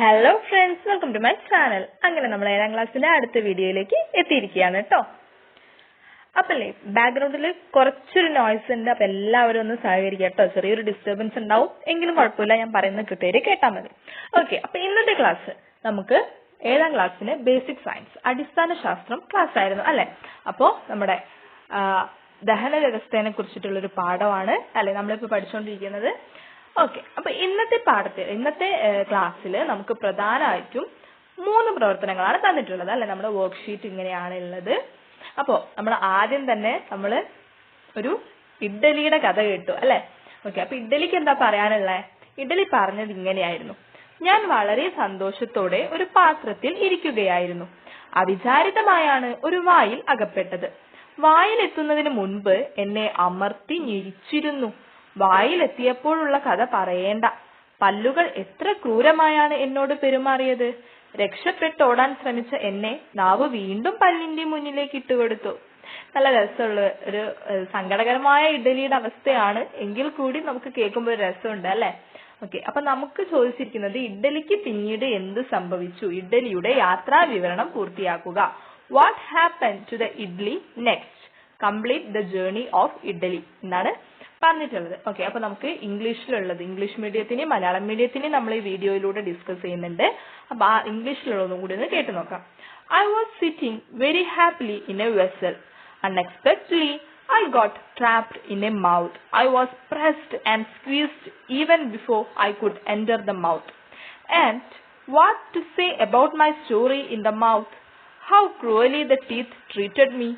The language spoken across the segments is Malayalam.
Hello friends welcome to my channel അങ്ങനെ നമ്മൾ ഏഴാം ക്ലാസ്സിലെ അടുത്ത വീഡിയോയിലേക്ക് എത്തിയിരിക്കുകയാണ് കേട്ടോ. അപ്പല്ലേ ബാക്ക്ഗ്രൗണ്ടിൽ കുറച്ചൊരു നോയ്സ് ഉണ്ട്. അപ്പൊ എല്ലാവരും ഒന്ന് സഹകരിക്കുക കേട്ടോ. ചെറിയൊരു ഡിസ്റ്റർബൻസ് ഉണ്ടാവും. എങ്കിലും കുഴപ്പമില്ല ഞാൻ പറയുന്നത് കൃത്യമായിട്ട് കേട്ടാൽ മതി. ഓക്കെ അപ്പൊ ഇന്നത്തെ ക്ലാസ് നമുക്ക് ഏഴാം ക്ലാസ്സിന് ബേസിക് സയൻസ് അടിസ്ഥാന ശാസ്ത്രം ക്ലാസ് ആയിരുന്നു അല്ലെ? അപ്പോ നമ്മുടെ ദഹന വ്യവസ്ഥയെ കുറിച്ചിട്ടുള്ള ഒരു പാഠമാണ്. അല്ലെ നമ്മളിപ്പോ പഠിച്ചുകൊണ്ടിരിക്കുന്നത് ഓക്കെ അപ്പൊ ഇന്നത്തെ പാഠത്തിൽ ഇന്നത്തെ ക്ലാസ്സിൽ നമുക്ക് പ്രധാനമായിട്ടും മൂന്ന് പ്രവർത്തനങ്ങളാണ് തന്നിട്ടുള്ളത്. അല്ലെ? നമ്മുടെ വർക്ക്ഷീറ്റ് ഇങ്ങനെയാണ് ഉള്ളത് അപ്പോ നമ്മൾ ആദ്യം തന്നെ നമ്മൾ ഒരു ഇഡ്ഡലിയുടെ കഥ കേട്ടു അല്ലെ? ഓക്കെ അപ്പൊ ഇഡ്ഡലിക്ക് എന്താ പറയാനുള്ളത് ഇഡ്ഡലി പറഞ്ഞത് ഇങ്ങനെയായിരുന്നു. ഞാൻ വളരെ സന്തോഷത്തോടെ ഒരു പാത്രത്തിൽ ഇരിക്കുകയായിരുന്നു. അവിചാരിതമായാണ് ഒരു വായിൽ അകപ്പെട്ടത്. വായിലെത്തുന്നതിന് മുൻപ് എന്നെ അമർത്തി ഞെരിച്ചിരുന്നു. വായിലെത്തിയപ്പോഴുള്ള കഥ പറയേണ്ട. പല്ലുകൾ എത്ര ക്രൂരമായാണ് എന്നോട് പെരുമാറിയത്. രക്ഷപ്പെട്ടോടാൻ ശ്രമിച്ച എന്നെ നാവ് വീണ്ടും പല്ലിന്റെ മുന്നിലേക്ക് ഇട്ടുകൊടുത്തു. നല്ല രസമുള്ള ഒരു സങ്കടകരമായ ഇഡലിയുടെ അവസ്ഥയാണ്. എങ്കിൽ കൂടി നമുക്ക് കേൾക്കുമ്പോൾ ഒരു രസമുണ്ട് അല്ലെ? ഓക്കെ അപ്പൊ നമുക്ക് ചോദിച്ചിരിക്കുന്നത് ഇഡലിക്ക് പിന്നീട് എന്ത് സംഭവിച്ചു? ഇഡലിയുടെ യാത്രാ വിവരണം പൂർത്തിയാക്കുക. What happen to the idli next complete the journey of idli. എന്നാണ് പറഞ്ഞിട്ടുള്ളത്. ഓക്കെ അപ്പൊ നമുക്ക് ഇംഗ്ലീഷിലുള്ളത്. ഇംഗ്ലീഷ് മീഡിയത്തിനെ മലയാളം മീഡിയത്തിനെ നമ്മൾ ഈ വീഡിയോയിലൂടെ ഡിസ്കസ് ചെയ്യുന്നുണ്ട്. അപ്പൊ ആ ഇംഗ്ലീഷിലുള്ളതും കൂടി ഒന്ന് കേട്ടു നോക്കാം. I was sitting very happily in a vessel unexpectedly I got trapped in a mouth I was pressed and squeezed even before I could enter the mouth and what to say about my story in the mouth how cruelly the teeth treated me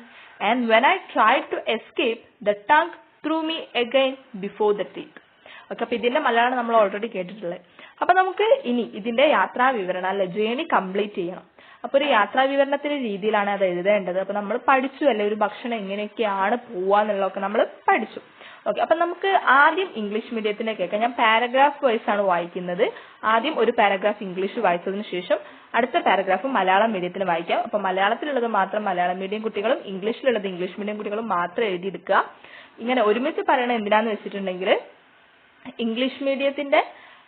and when I try to escape the tongue threw me again before the teeth. Okay അപ്പൊ ഇതിന്റെ മലയാളം നമ്മൾ ഓൾറെഡി കേട്ടിട്ടുള്ളത്. അപ്പൊ നമുക്ക് ഇനി ഇതിന്റെ യാത്രാ വിവരണം അല്ലെ ജേണി കംപ്ലീറ്റ് ചെയ്യണം. അപ്പൊ ഒരു യാത്രാ വിവരണത്തിന്റെ രീതിയിലാണ് അത് എഴുതേണ്ടത്. അപ്പൊ നമ്മൾ പഠിച്ചു അല്ലെ ഒരു ഭക്ഷണം എങ്ങനെയൊക്കെയാണ് പോവാന്നുള്ളതൊക്കെ നമ്മൾ പഠിച്ചു. ഓക്കെ അപ്പൊ നമുക്ക് ആദ്യം ഇംഗ്ലീഷ് മീഡിയത്തിനെ കേൾക്കാം. ഞാൻ പാരഗ്രാഫ് വൈസ് ആണ് വായിക്കുന്നത്. ആദ്യം ഒരു പാരഗ്രാഫ് ഇംഗ്ലീഷ് വായിച്ചതിന് ശേഷം അടുത്ത പാരഗ്രാഫ് മലയാളം മീഡിയത്തിന് വായിക്കാം. അപ്പൊ മലയാളത്തിലുള്ളത് മാത്രം മലയാളം മീഡിയം കുട്ടികളും ഇംഗ്ലീഷിലുള്ളത് ഇംഗ്ലീഷ് മീഡിയം കുട്ടികളും മാത്രം എഴുതിയെടുക്കുക. ഇങ്ങനെ ഒരുമിച്ച് പറയണത് എന്തിനാന്ന് വെച്ചിട്ടുണ്ടെങ്കിൽ ഇംഗ്ലീഷ് മീഡിയത്തിന്റെ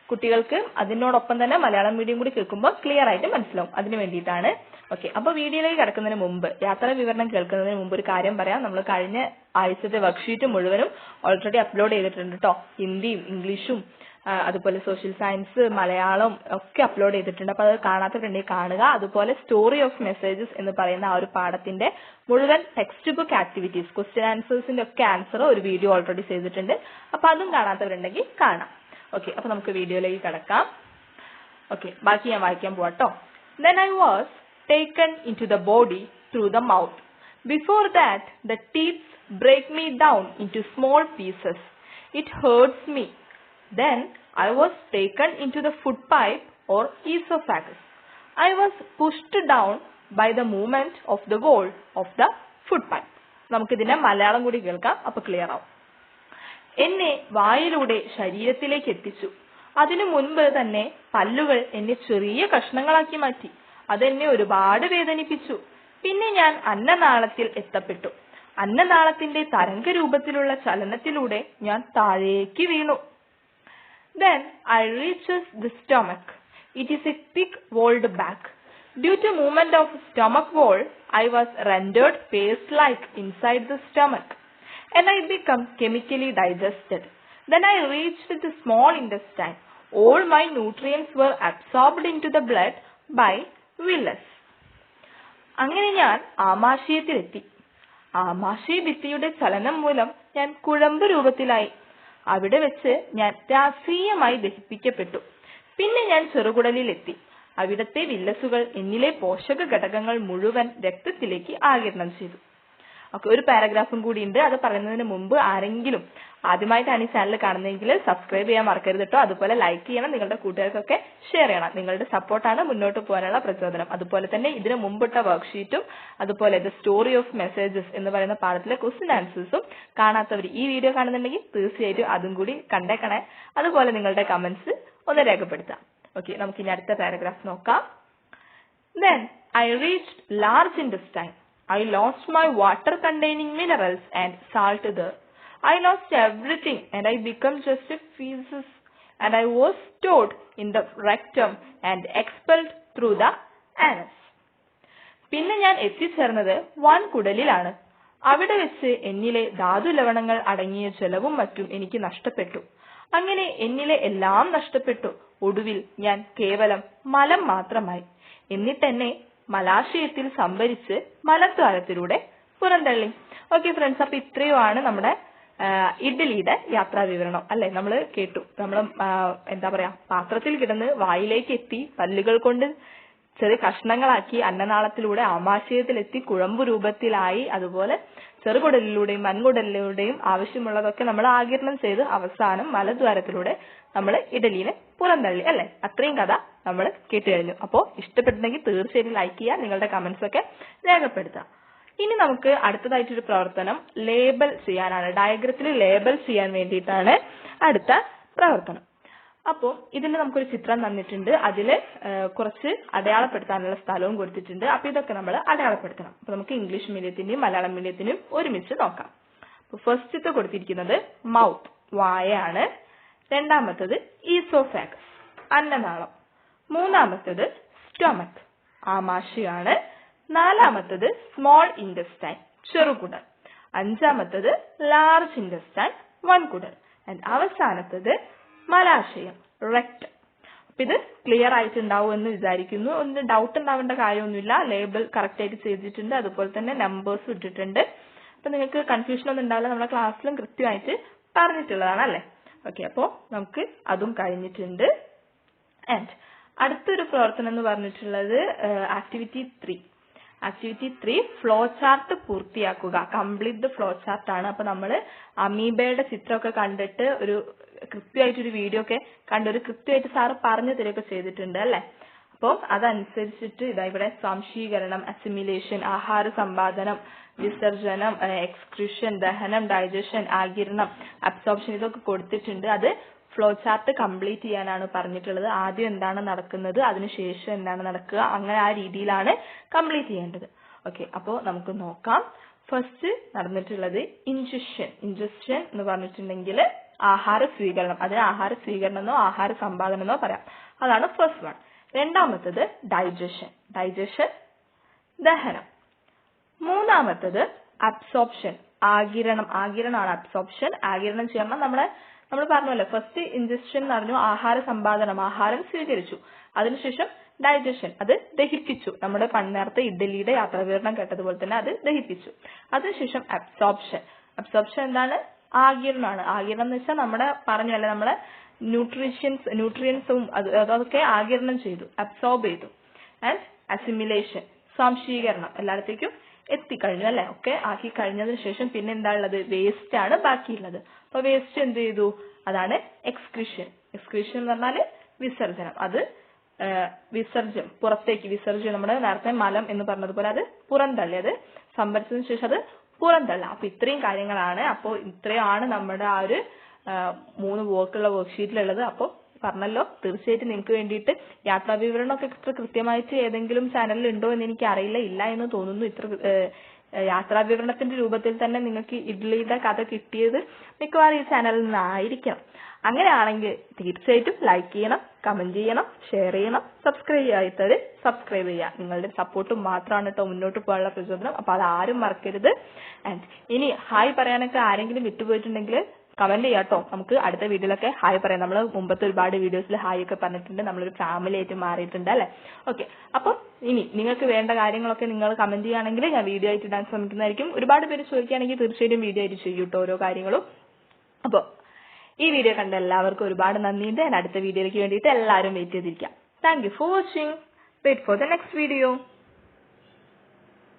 കുട്ടികൾക്ക് അതിനോടൊപ്പം തന്നെ മലയാളം മീഡിയം കൂടി കേൾക്കുമ്പോൾ ക്ലിയർ ആയിട്ട് മനസ്സിലാവും. അതിനു വേണ്ടിയിട്ടാണ് ഓക്കെ അപ്പൊ വീഡിയോയിലേക്ക് കടക്കുന്നതിന് മുമ്പ് യാത്രാ വിവരണം കേൾക്കുന്നതിന് മുമ്പ് ഒരു കാര്യം പറയാം. നമ്മൾ കഴിഞ്ഞ ആഴ്ചത്തെ വർക്ക്ഷീറ്റ് മുഴുവനും ഓൾറെഡി അപ്ലോഡ് ചെയ്തിട്ടുണ്ട് കേട്ടോ ഹിന്ദിയും ഇംഗ്ലീഷും അതുപോലെ സോഷ്യൽ സയൻസ് മലയാളം ഒക്കെ അപ്ലോഡ് ചെയ്തിട്ടുണ്ട്. അപ്പൊ അത് കാണാത്തവരുണ്ടെങ്കിൽ കാണുക. അതുപോലെ സ്റ്റോറി ഓഫ് മെസ്സേജസ് എന്ന് പറയുന്ന ആ ഒരു പാഠത്തിന്റെ മുഴുവൻ ടെക്സ്റ്റ് ബുക്ക് ആക്ടിവിറ്റീസ് ക്വസ്റ്റ്യൻ ആൻസേഴ്സിന്റെ ഒക്കെ ആൻസർ ഒരു വീഡിയോ ഓൾറെഡി ചെയ്തിട്ടുണ്ട്. അപ്പൊ അതും കാണാത്തവരുണ്ടെങ്കിൽ കാണാം. ഓക്കെ അപ്പൊ നമുക്ക് വീഡിയോയിലേക്ക് കടക്കാം. ഓക്കെ ബാക്കി ഞാൻ വായിക്കാൻ പോവാട്ടോ. Then I was taken into the body through the mouth. Before that, the the break me down into small pieces. It hurts me. Then I was taken into the food pipe or esophagus. I was pushed down by the movement of the wall of the food pipe. നമുക്കിതിന്റെ മലയാളം കൂടി കേൾക്കാം അപ്പൊ ക്ലിയർ ആവും എന്നെ വായിലൂടെ ശരീരത്തിലേക്ക് എത്തിച്ചു അതിനു മുൻപ് തന്നെ പല്ലുകൾ എന്നെ ചെറിയ കഷ്ണങ്ങളാക്കി മാറ്റി അതെന്നെ ഒരുപാട് വേദനിപ്പിച്ചു പിന്നെ ഞാൻ അന്നനാളത്തിൽ എത്തപ്പെട്ടു അന്നനാളത്തിന്റെ തരംഗരൂപത്തിലുള്ള ചലനത്തിലൂടെ ഞാൻ താഴേക്ക് വീണു Then I reaches the stomach. It is a thick walled bag. Due to movement of stomach wall, I was rendered paste-like inside the stomach, and I become chemically digested. Then I reached the small intestine. All my nutrients were absorbed into the blood by Willis. അങ്ങനെ ഞാൻ ആമാശയത്തിലെത്തി. ആമാശയ ഭിത്തിയുടെ ചലനം മൂലം ഞാൻ കുഴമ്പ് രൂപത്തിലായി. അവിടെ വെച്ച് ഞാൻ രാഷ്ട്രീയമായി ദഹിപ്പിക്കപ്പെട്ടു. പിന്നെ ഞാൻ ചെറുകുടലിലെത്തി. അവിടത്തെ വില്ലസുകൾ എന്നിലെ പോഷക ഘടകങ്ങൾ മുഴുവൻ രക്തത്തിലേക്ക് ആകിരണം ചെയ്തു. ഓക്കെ ഒരു പാരഗ്രാഫും കൂടി ഉണ്ട് അത് പറയുന്നതിന് മുമ്പ് ആരെങ്കിലും ആദ്യമായിട്ടാണ് ഈ ചാനൽ കാണുന്നതെങ്കിൽ സബ്സ്ക്രൈബ് ചെയ്യാൻ മറക്കരുത് കേട്ടോ. അതുപോലെ ലൈക്ക് ചെയ്യണം നിങ്ങളുടെ കൂട്ടുകാർക്കൊക്കെ ഷെയർ ചെയ്യണം. നിങ്ങളുടെ സപ്പോർട്ടാണ് മുന്നോട്ട് പോകാനുള്ള പ്രചോദനം. അതുപോലെ തന്നെ ഇതിന് മുമ്പിട്ട വർക്ക്ഷീറ്റും അതുപോലെ ദ സ്റ്റോറി ഓഫ് മെസ്സേജസ് എന്ന് പറയുന്ന പാഠത്തിലെ ക്വസ്റ്റ്യൻ ആൻസേഴ്സും കാണാത്തവർ ഈ വീഡിയോ കാണുന്നുണ്ടെങ്കിൽ തീർച്ചയായിട്ടും അതും കൂടി കണ്ടേക്കണേ. അതുപോലെ നിങ്ങളുടെ കമന്റ്സ് ഒന്ന് രേഖപ്പെടുത്താം. ഓക്കെ നമുക്ക് ഇനി അടുത്ത പാരഗ്രാഫ് നോക്കാം. Then I reached large intestine. I lost my water containing minerals and salt there. I lost everything and I become just a feces and I was stored in the rectum and expelled through the anus. പിന്നെ ഞാൻ എത്തിച്ചേർന്നത് വൻകുടലിലാണ് അവിടെ വെച്ച് എന്നിലെ ധാതു ലവണങ്ങൾ അടങ്ങിയ ജലവും മറ്റും എനിക്ക് നഷ്ടപ്പെട്ടു അങ്ങനെ എന്നിലെ എല്ലാം നഷ്ടപ്പെട്ടു ഒടുവിൽ ഞാൻ കേവലം മലം മാത്രമായി എന്നിട്ടെന്നെ മലാശയത്തിൽ സംഭരിച്ച് മലദ്വാരത്തിലൂടെ പുറന്തള്ളി. ഓക്കെ ഫ്രണ്ട്സ് അപ്പൊ ഇത്രയുമാണ് നമ്മുടെ ഇഡ്ഡലിയുടെ യാത്രാ വിവരണം. അല്ലെ? നമ്മൾ കേട്ടു. നമ്മൾ എന്താ പറയാ പാത്രത്തിൽ കിടന്ന് വായിലേക്ക് എത്തി പല്ലുകൾ കൊണ്ട് ചെറിയ കഷ്ണങ്ങളാക്കി അന്നനാളത്തിലൂടെ ആമാശയത്തിലെത്തി കുഴമ്പ് രൂപത്തിലായി അതുപോലെ ചെറുകുടലിലൂടെയും വൻകുടലിലൂടെയും ആവശ്യമുള്ളതൊക്കെ നമ്മൾ ആകിരണം ചെയ്ത് അവസാനം മലദ്വാരത്തിലൂടെ നമ്മൾ ഇഡലിനെ പുറന്തള്ളി അല്ലെ? അത്രയും കഥ നമ്മൾ കേട്ട് കഴിഞ്ഞു. അപ്പോൾ ഇഷ്ടപ്പെട്ടെങ്കിൽ തീർച്ചയായും ലൈക്ക് ചെയ്യുക നിങ്ങളുടെ കമന്റ്സ് ഒക്കെ രേഖപ്പെടുത്തുക. ഇനി നമുക്ക് അടുത്തതായിട്ടൊരു പ്രവർത്തനം ലേബൽ ചെയ്യാനാണ്. ഡയഗ്രത്തിൽ ലേബൽ ചെയ്യാൻ വേണ്ടിയിട്ടാണ് അടുത്ത പ്രവർത്തനം. അപ്പോൾ ഇതിൽ നമുക്കൊരു ചിത്രം തന്നിട്ടുണ്ട്. അതിൽ കുറച്ച് അടയാളപ്പെടുത്താനുള്ള സ്ഥലവും കൊടുത്തിട്ടുണ്ട്. അപ്പൊ ഇതൊക്കെ നമ്മൾ അടയാളപ്പെടുത്തണം. അപ്പൊ നമുക്ക് ഇംഗ്ലീഷ് മീഡിയത്തിന്റെയും മലയാളം മീഡിയത്തിന്റെയും ഒരുമിച്ച് നോക്കാം. അപ്പൊ ഫസ്റ്റത്തെ കൊടുത്തിരിക്കുന്നത് മൗത്ത് വായാണ്. രണ്ടാമത്തത് ഈസോഫാഗസ് അന്നനാളം. മൂന്നാമത്തത് സ്റ്റൊമക് ആമാശയാണ്. നാലാമത്തത് സ്മോൾ ഇൻഡസ്റ്റൈൻ ചെറുകുടൽ. അഞ്ചാമത്തത് ലാർജ് ഇൻഡസ്റ്റൈൻ വൻകുടൽ. അവസാനത്തത് മലാശയം. റെക്ട് അപ്പൊ ഇത് ക്ലിയർ ആയിട്ടുണ്ടാവും എന്ന് വിചാരിക്കുന്നു. ഒന്ന് ഡൗട്ട് ഉണ്ടാവേണ്ട കാര്യമൊന്നുമില്ല. ലേബൽ കറക്റ്റ് ആയിട്ട് ചെയ്തിട്ടുണ്ട്. അതുപോലെ തന്നെ നമ്പേഴ്സ് ഇട്ടിട്ടുണ്ട്. അപ്പൊ നിങ്ങൾക്ക് കൺഫ്യൂഷൻ ഒന്നും ഉണ്ടാവില്ല. നമ്മുടെ ക്ലാസ്സിലും കൃത്യമായിട്ട് പറഞ്ഞിട്ടുള്ളതാണ് അല്ലേ? ഓക്കെ അപ്പോ നമുക്ക് അതും കഴിഞ്ഞിട്ടുണ്ട്. ആൻഡ് അടുത്തൊരു പ്രവർത്തനം എന്ന് പറഞ്ഞിട്ടുള്ളത് activity three activity three flow chart പൂർത്തിയാക്കുക. കംപ്ലീറ്റ് ഫ്ലോ ചാർട്ട് ആണ്. അപ്പൊ നമ്മൾ അമീബയുടെ ചിത്രമൊക്കെ കണ്ടിട്ട് ഒരു കൃത്യമായിട്ടൊരു വീഡിയോ ഒക്കെ കണ്ടൊരു കൃത്യമായിട്ട് സാറ് പറഞ്ഞു തരികയൊക്കെ ചെയ്തിട്ടുണ്ട് അല്ലെ? അപ്പോൾ അതനുസരിച്ചിട്ട് ഇതാ ഇവിടെ സ്വാംശീകരണം അസിമിലേഷൻ ആഹാര സമ്പാദനം വിസർജനം എക്സ്ക്രിഷൻ ദഹനം ഡൈജഷൻ ആകിരണം അബ്സോർപ്ഷൻ ഇതൊക്കെ കൊടുത്തിട്ടുണ്ട്. അത് ഫ്ലോ ചാർട്ട് കംപ്ലീറ്റ് ചെയ്യാനാണ് പറഞ്ഞിട്ടുള്ളത്. ആദ്യം എന്താണ് നടക്കുന്നത് അതിനുശേഷം എന്താണ് നടക്കുക അങ്ങനെ ആ രീതിയിലാണ് കംപ്ലീറ്റ് ചെയ്യേണ്ടത്. ഓക്കെ അപ്പോൾ നമുക്ക് നോക്കാം. ഫസ്റ്റ് നടന്നിട്ടുള്ളത് ഇൻജക്ഷൻ ഇൻജക്ഷൻ എന്ന് പറഞ്ഞിട്ടുണ്ടെങ്കിൽ ആഹാര സ്വീകരണം. അതിന് ആഹാര സ്വീകരണം എന്നോ ആഹാര സമ്പാദനം എന്നോ പറയാം. അതാണ് ഫസ്റ്റ് വൺ രണ്ടാമത്തത് ഡൈജഷൻ ഡൈജഷൻ ദഹനം. മൂന്നാമത്തത് അബ്സോർപ്ഷൻ ആകിരണം ആകിരണമാണ് അബ്സോർപ്ഷൻ ആകിരണം ചെയ്യണം. നമ്മളെ നമ്മൾ പറഞ്ഞല്ലോ ഫസ്റ്റ് ഇൻജക്ഷൻ എന്ന് പറഞ്ഞു ആഹാര സമ്പാദനം. ആഹാരം സ്വീകരിച്ചു. അതിനുശേഷം ഡൈജഷൻ അത് ദഹിപ്പിച്ചു. നമ്മുടെ പണ്ട് ഇഡലിയുടെ ഇഡ്ഡലിയുടെ യാത്രാവിവരണം കേട്ടതുപോലെ തന്നെ അത് ദഹിപ്പിച്ചു. അതിനുശേഷം അബ്സോർപ്ഷൻ അബ്സോർപ്ഷൻ എന്താണ്? ആകിരണമാണ് ആകിരണം എന്ന് വെച്ചാൽ നമ്മുടെ പറഞ്ഞല്ലേ നമ്മളെ ന്യൂട്രീഷ്യൻസ് ന്യൂട്രിയൻസും അത് അതൊക്കെ ആകിരണം ചെയ്തു അബ്സോർബ് ചെയ്തു. ആൻഡ് അസിമിലേഷൻ സ്വാംശീകരണം എല്ലായിടത്തേക്കും എത്തിക്കഴിഞ്ഞു അല്ലെ? ഒക്കെ ആക്കി കഴിഞ്ഞതിന് ശേഷം പിന്നെ എന്താ ഉള്ളത് വേസ്റ്റ് ആണ് ബാക്കിയുള്ളത്. അപ്പൊ വേസ്റ്റ് എന്ത് ചെയ്തു? അതാണ് എക്സ്ക്രിഷൻ എക്സ്ക്രിഷൻ എന്ന് പറഞ്ഞാൽ വിസർജനം. അത് വിസർജ്യം പുറത്തേക്ക് വിസർജ്യം നമ്മുടെ നേരത്തെ മലം എന്ന് പറഞ്ഞതുപോലെ അത് പുറന്തള്ളി. അത് സംഭരിച്ചതിന് ശേഷം അത് പുറന്തള്ള അപ്പൊ ഇത്രയും കാര്യങ്ങളാണ്. അപ്പോൾ ഇത്രയാണ് നമ്മുടെ ആ ഒരു മൂന്ന് വർക്കുള്ള വർക്ക്ഷീറ്റിലുള്ളത് അപ്പോൾ പറഞ്ഞല്ലോ തീർച്ചയായിട്ടും നിങ്ങൾക്ക് വേണ്ടിയിട്ട് യാത്രാ വിവരണമൊക്കെ ഇത്ര കൃത്യമായിട്ട് ഏതെങ്കിലും ചാനലിൽ ഉണ്ടോ എന്ന് എനിക്ക് അറിയില്ല ഇല്ല എന്ന് തോന്നുന്നു. ഇത്ര യാത്രാ വിവരണത്തിന്റെ രൂപത്തിൽ തന്നെ നിങ്ങൾക്ക് ഇഡ്ലിയുടെ കഥ കിട്ടിയത് മിക്കവാറും ഈ ചാനലിൽ നിന്നായിരിക്കണം. അങ്ങനെയാണെങ്കിൽ തീർച്ചയായിട്ടും ലൈക്ക് ചെയ്യണം കമന്റ് ചെയ്യണം ഷെയർ ചെയ്യണം സബ്സ്ക്രൈബ് ചെയ്യാത്തവര് സബ്സ്ക്രൈബ് ചെയ്യുക. നിങ്ങളുടെ സപ്പോർട്ട് മാത്രമാണ് കേട്ടോ മുന്നോട്ട് പോകാനുള്ള പ്രചോദനം. അപ്പൊ അത് ആരും മറക്കരുത്. ആൻഡ് ഇനി ഹായ് പറയാനൊക്കെ ആരെങ്കിലും വിട്ടുപോയിട്ടുണ്ടെങ്കിൽ കമന്റ് ചെയ്യാട്ടോ നമുക്ക് അടുത്ത വീഡിയോയിലൊക്കെ ഹായ് പറയാം. നമ്മൾ മുമ്പത്തെ ഒരുപാട് വീഡിയോസിൽ ഹായ് ഒക്കെ പറഞ്ഞിട്ടുണ്ട്. നമ്മളൊരു ഫാമിലി ആയിട്ട് മാറിയിട്ടുണ്ട് അല്ലെ? ഓക്കെ അപ്പൊ ഇനി നിങ്ങൾക്ക് വേണ്ട കാര്യങ്ങളൊക്കെ നിങ്ങൾ കമന്റ് ചെയ്യുകയാണെങ്കിൽ ഞാൻ വീഡിയോ ആയിട്ട് ഇടാൻ ശ്രമിക്കുന്നതായിരിക്കും. ഒരുപാട് പേര് ചോദിക്കുകയാണെങ്കിൽ തീർച്ചയായിട്ടും വീഡിയോ ആയിട്ട് ചെയ്യും കേട്ടോ ഓരോ കാര്യങ്ങളും. അപ്പൊ ഈ വീഡിയോ കണ്ട എല്ലാവർക്കും ഒരുപാട് നന്ദിയുണ്ട്. ഞാൻ അടുത്ത വീഡിയോയിലേക്ക് വേണ്ടിയിട്ട് എല്ലാവരും wait ചെയ്തിരിക്കാം. Thank you for watching wait for the next video